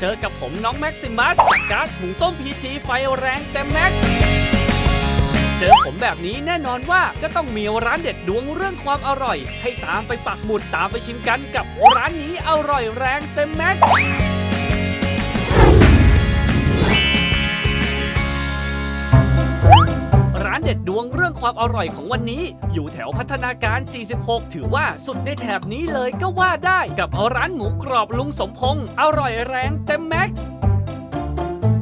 เจอกับผมน้องแม็กซิมัสจากก๊าซหุงต้มพีทีไฟแรงเต็มแม็กเจอผมแบบนี้แน่นอนว่าก็ต้องมีร้านเด็ดดวงเรื่องความอร่อย ให้ตามไปปักหมุดตามไปชิมกันกับร้านนี้อร่อยแรงเต็มแม็ก เด็ดดวงเรื่องความอร่อยของวันนี้ อยู่แถวพัฒนาการ 46 ถือว่าสุดในแถบนี้เลยก็ว่าได้กับร้านหมูกรอบลุงสมพงศ์อร่อยแรงเต็มแม็กซ์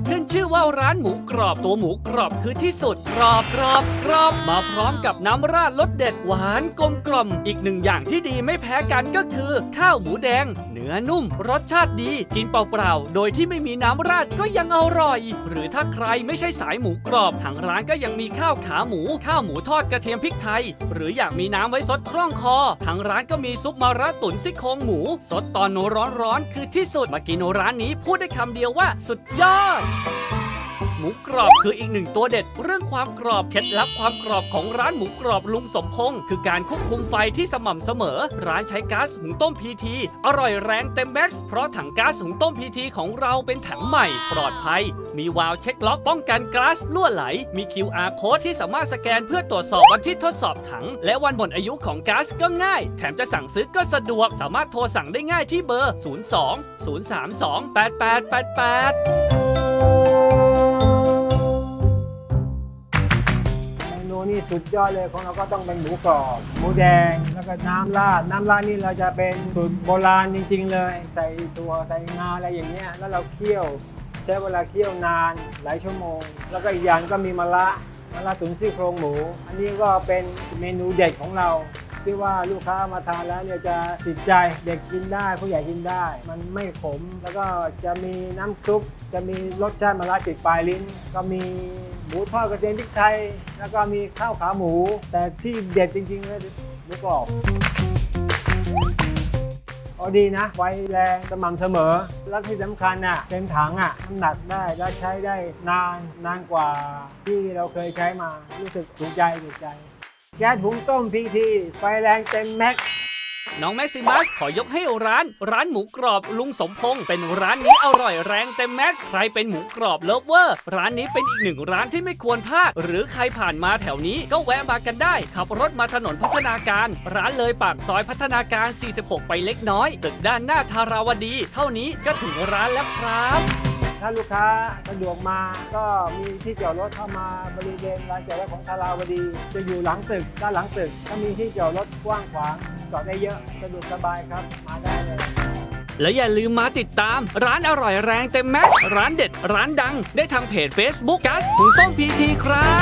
ขึ้นชื่อ ว่าร้านหมูกรอบตัวหมูกรอบคือที่สุดกรอบกรอบกรอบมาพร้อมกับน้ำราดรสเด็ดหวานกลมกล่อม อีกหนึ่งอย่างที่ดีไม่แพ้กันก็คือ ข้าวหมูแดง เนื้อนุ่ม รสชาติดี กินเปล่าๆ โดยที่ไม่มีน้ำราดก็ยังอร่อย หรือถ้าใครไม่ใช่สายหมูกรอบทางร้านก็ยังมีข้าวขาหมู ข้าวหมูทอดกระเทียมพริกไทย หรืออยากมีน้ำไว้ซดคล่องคอทางร้านก็มีซุปมะระตุ๋นซี่โครงหมูสดตอนร้อนๆคือที่สุดมากินร้านนี้พูดได้คำเดียวว่าสุดยอด หมูกรอบคืออีกหนึ่งตัวเด็ด เรื่องความกรอบเคล็ดลับความกรอบของร้านหมูกรอบลุงสมพงษ์คือการควบคุมไฟที่สม่ำเสมอ ร้านใช้ก๊าซหุงต้มพีทีอร่อยแรงเต็มแม็กซ์เพราะถังก๊าซหุงต้มพีทีของเราเป็นถังใหม่ ปลอดภัย มีวาล์วเช็คล็อกป้องกันก๊าซรั่วไหล มี QR code ที่สามารถสแกนเพื่อตรวจสอบวันที่ทดสอบถัง และวันหมดอายุของก๊าซก็ง่าย แถมจะสั่งซื้อก็สะดวกสามารถโทรสั่งได้ง่ายที่เบอร์ 02 032 8888 สุดยอดเลยของเราก็ต้องเป็นหมูกรอบ หมูแดงแล้วก็น้ำราดน้ำราดนี่เราจะเป็นสูตรโบราณจริง ๆ เลย ใส่ตัวใส่งาอะไรอย่างเงี้ยแล้วเราเคี่ยวใช้เวลาเคี่ยวนานหลายชั่วโมง แล้วก็อีกอย่างก็มีมะระมะระตุ๋นซี่โครงหมู อันนี้ก็เป็นเมนูเด็ดของเรา ที่ว่าลูกค้ามาทานแล้วเนี่ยจะติดใจเด็กกินได้ ผู้ใหญ่กินได้ มันไม่ขม แล้วก็จะมีน้ำซุป จะมีรสชาติมะระติดปลายลิ้น ก็มีหมูทอดกระเทียมพริกไทย แล้วก็มีข้าวขาหมู แต่ที่เด็ดจริงๆเลยหมูกรอบเอาดีนะไฟแรงสม่ำเสมอ แล้วที่สำคัญอะเต็มถังอะน้ำหนักได้และใช้ได้นานนานกว่าที่เราเคยใช้มา รู้สึกถูกใจถูกใจ แก๊สหุงต้มพีทีไฟแรงเต็มแม็กซ์น้องแม็กซิมัสขอยกให้ร้าน ร้านหมูกรอบลุงสมพงษ์เป็นร้านนี้อร่อยแรงเต็มแม็กซ์ใครเป็นหมูกรอบเลิฟเวอร์ร้านนี้เป็นอีกหนึ่งร้านที่ไม่ควรพลาด หรือใครผ่านมาแถวนี้ก็แวะมากันได้ ขับรถมาถนนพัฒนาการ ร้านเลยปากซอยพัฒนาการ 46 ไปเล็กน้อย ตึกด้านหน้าธาราวดี เท่านี้ก็ถึงร้านแล้วครับ ถ้าลูกค้าสะดวกมาก็มีที่จอดรถเข้ามาบริเวณลานจอดรถของทาราวดี จะอยู่หลังตึกด้านหลังตึกก็มีที่จอดรถกว้างขวางจอดได้เยอะสะดวกสบายครับมาได้เลย และอย่าลืมมาติดตาม ร้านอร่อยแรงเต็มแม็กซ์ร้านเด็ด ร้านดัง ได้ทางเพจ Facebook กัสหุงต้มพีทีครับ